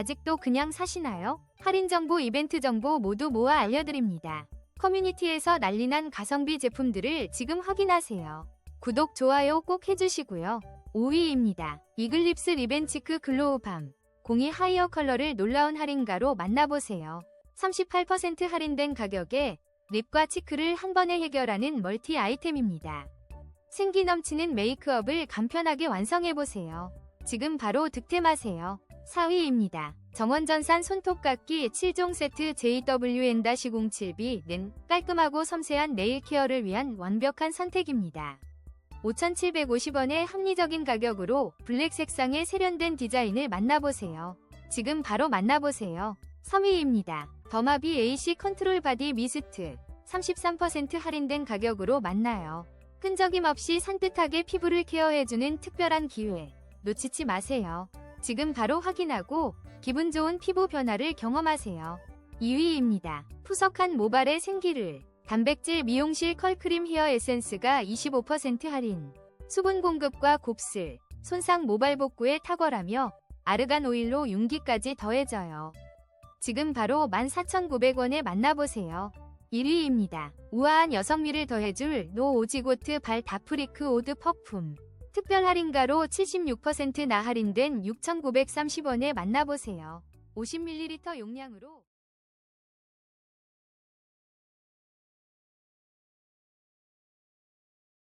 아직도 그냥 사시나요? 할인 정보, 이벤트 정보 모두 모아 알려드립니다. 커뮤니티에서 난리난 가성비 제품들을 지금 확인하세요. 구독, 좋아요 꼭 해주시고요. 5위입니다. 이글립스 리벤치크 글로우밤. 공이 하이어 컬러를 놀라운 할인가로 만나보세요. 38% 할인된 가격에 립과 치크를 한 번에 해결하는 멀티 아이템입니다. 생기 넘치는 메이크업을 간편하게 완성해보세요. 지금 바로 득템하세요. 4위입니다. 정원전산 손톱깎이 7종 세트 JWN-07B는 깔끔하고 섬세한 네일 케어를 위한 완벽한 선택입니다. 5,750원의 합리적인 가격으로 블랙 색상의 세련된 디자인을 만나보세요. 지금 바로 만나보세요. 3위입니다. 더마비 AC 컨트롤 바디 미스트 33% 할인된 가격으로 만나요. 끈적임 없이 산뜻하게 피부를 케어해주는 특별한 기회. 놓치지 마세요. 지금 바로 확인하고 기분 좋은 피부 변화를 경험하세요. 2위입니다. 푸석한 모발의 생기를 단백질 미용실 컬크림 헤어 에센스가 25% 할인. 수분 공급과 곱슬, 손상 모발 복구에 탁월하며 아르간 오일로 윤기까지 더해져요. 지금 바로 14,900원에 만나보세요. 1위입니다. 우아한 여성미를 더해줄 노 오지고트 발 다프리크 오드 퍼퓸. 특별 할인가로 76%나 할인된 6,930원에 만나보세요. 50ml 용량으로